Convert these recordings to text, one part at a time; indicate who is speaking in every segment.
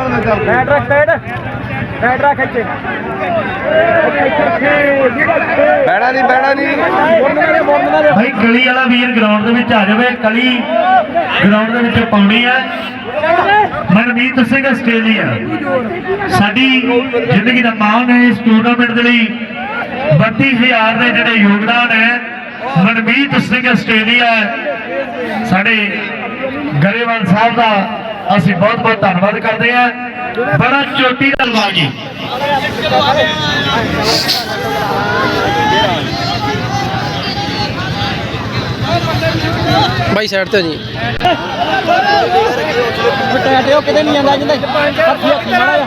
Speaker 1: Bat ਰੱਖ bat bat ਰੱਖ ਇੱਥੇ।
Speaker 2: ਬੈਣਾ ਨਹੀਂ ਬੈਣਾ ਨਹੀਂ
Speaker 3: ਭਾਈ ਗਲੀ ਵਾਲਾ ਵੀਰ ਗਰਾਊਂਡ ਦੇ ਵਿੱਚ ਆ ਜਾਵੇ। ਕਲੀ ਗਰਾਊਂਡ ਦੇ ਵਿੱਚ ਪਾਉਣੀ ਹੈ। ਮਨਮੀਤ ਸਿੰਘ ਆਸਟ੍ਰੇਲੀਆ। ਸਾਡੀ ਜ਼ਿੰਦਗੀ ਦਾ ਮਾਣ ਹੈ ਇਸ ਟੂਰਨਾਮੈਂਟ ਦੇ ਲਈ। 32000 ਦੇ ਜਿਹੜੇ ਯੋਗਦਾਨ ਹੈ ਮਨਮੀਤ ਸਿੰਘ ਆਸਟ੍ਰੇਲੀਆ ਸਾਡੇ ਗਰੇਵਾਲ ਸਾਹਿਬ ਦਾ ਅਸੀਂ ਬਹੁਤ ਬਹੁਤ ਧੰਨਵਾਦ ਕਰਦੇ ਹਾਂ। ਬੜਾ ਚੋਟੀ ਦਾ ਲਵਾਜੀ
Speaker 4: ਬਾਈ ਸਾਈਡ ਤੇ ਜੀ।
Speaker 1: ਟੈਟਿਓ ਕਿਤੇ ਨਹੀਂ ਜਾਂਦਾ ਜਿੰਦਾ ਹੱਥੀ ਹੱਥੀ ਮਾੜਾ
Speaker 4: ਬਾਈ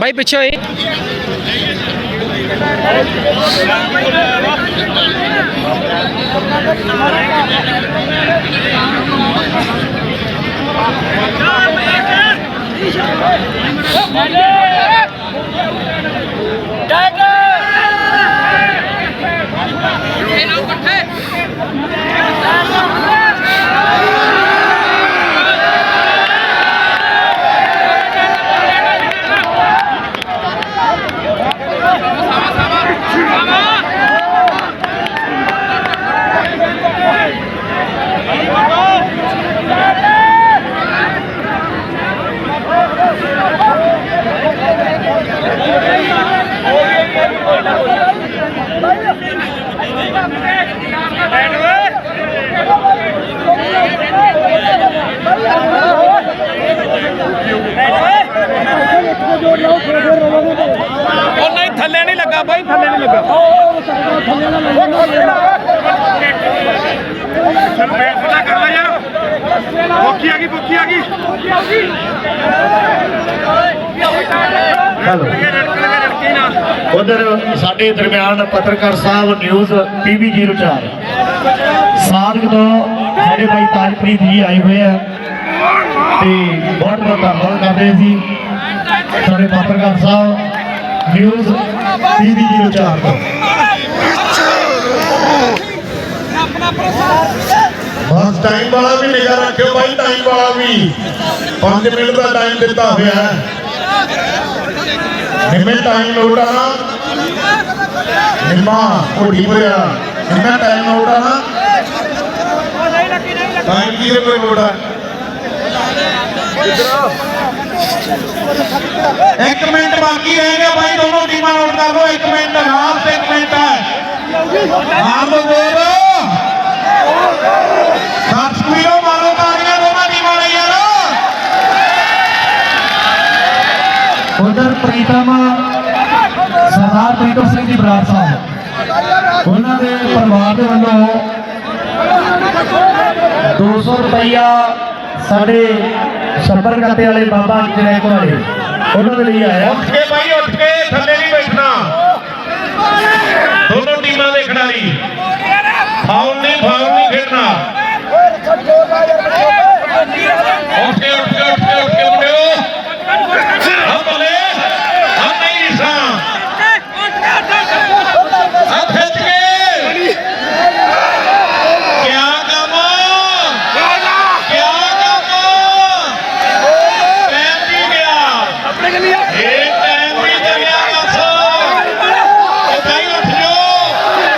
Speaker 4: ਬਾਈ ਪਿੱਛੇ ਹੋਈ
Speaker 1: ਉਹ ਨਹੀਂ ਥੱਲੇ ਨਹੀਂ ਲੱਗਾ ਬਾਈ ਥੱਲੇ ਨਹੀਂ ਲੱਗਾ। ਫੈਸਲਾ ਕਰ ਲੈ ਯਾਰ ਬੋਕੀ ਆ ਗਈ। ਬੋਕੀ ਆ ਗਈ
Speaker 3: ਉਧਰ ਸਾਡੇ ਦਰਮਿਆਨ ਪੱਤਰਕਾਰ ਸਾਹਿਬ ਨਿਊਜ਼ ਪੀਬੀ 04 ਸਾਦਕ ਤੋਂ ਸਾਡੇ ਭਾਈ ਤਾਜਪ੍ਰੀਤ ਜੀ ਆਏ ਹੋਏ ਆ ਤੇ ਬਹੁਤ ਬਹੁਤ ਧੰਨਵਾਦ ਕਰਦੇ ਜੀ। ਸਾਡੇ ਪੱਤਰਕਾਰ ਸਾਹਿਬ ਨਿਊਜ਼ ਪੀਬੀ 04 ਤੋਂ
Speaker 5: ਬਸ ਟਾਈਮ ਵਾਲਾ ਵੀ ਨਿਗਾ ਰੱਖਿਓ ਬਾਈ ਟਾਈਮ ਵਾਲਾ ਵੀ। 5 ਮਿੰਟ ਦਾ ਟਾਈਮ ਦਿੱਤਾ ਹੋਇਆ ਹੈ। ਨਿੰਮੇ ਟਾਈਮ ਲੋੜਾ ਨਾ। ਨਿੰਮਾ ਕੋੜੀ ਪੁਰਿਆ ਨਿੰਮਾ ਟਾਈਮ ਲੋੜਾ ਨਾ। ਟਾਈਮ ਕੀ ਦੇ ਕੋਈ ਲੋੜਾ ਇੱਕ ਮਿੰਟ ਬਾਕੀ ਰਹਿ ਗਿਆ ਬਾਈ, ਦੋਨੋਂ ਟੀਮਾਂ ਨੋਟ ਕਰ ਲਓ। ਇੱਕ ਮਿੰਟ ਆਰਾਮ ਸੇ ਇੱਕ ਮਿੰਟ। ਹੈ ਹਾਂ ਬੋਲੋ ਦਸ ਮਾਰੋ ਤਾੜੀਆਂ, ਦੋਨਾਂ ਟੀਮਾਂ ਲਈ ਯਾਰ।
Speaker 3: ਉਧਰ ਪ੍ਰੀਤਮ, ਸਰਦਾਰ ਪ੍ਰੀਤਮ ਸਿੰਘ ਜੀ ਬਰਾੜ ਸਾਹਿਬ। ਉਹਨਾਂ ਦੇ ਪਰਿਵਾਰ ਦੇ ਵੱਲੋਂ 200 ਰੁਪਇਆ ਸਾਡੇ ਛੱਪਰ ਕੱਤੇ ਵਾਲੇ ਬਾਬਾ ਜਿਹੜੇ ਵਾਲੇ ਉਹਨਾਂ ਦੇ ਲਈ ਆਇਆ।
Speaker 5: ਉੱਠ ਕੇ ਬਾਈ ਉੱਠ ਕੇ, ਥੱਲੇ ਨਹੀਂ ਬੈਠਣਾ। ਦੋਨੋਂ ਟੀਮਾਂ ਦੇ ਖਿਡਾਰੀ। ਫਾਉਲ ਨਹੀਂ ਫਾਉਲ ਨਹੀਂ ਖੇਡਣਾ ਉੱਠ ਕੇ ਉੱਠ ਕੇ ਉੱਠ ਕੇ ਉੱਠ ਕੇ ਮੁੰਡਿਓ ਹਾਂ ਬੱਲੇ ਹਾਂ ਨਹੀਂ ਸਾਂ ਹਾਂ ਖਿੱਚ ਕੇ ਕਿਆ ਕੰਮ ਕਿਆ ਕੰਮ ਟਾਈਮ ਵੀ ਗਿਆ ਇਹ ਟਾਈਮ ਵੀ ਚੱਲਿਆ ਬਸ ਇੱਥੇ ਹੀ ਉੱਠ ਜਾਓ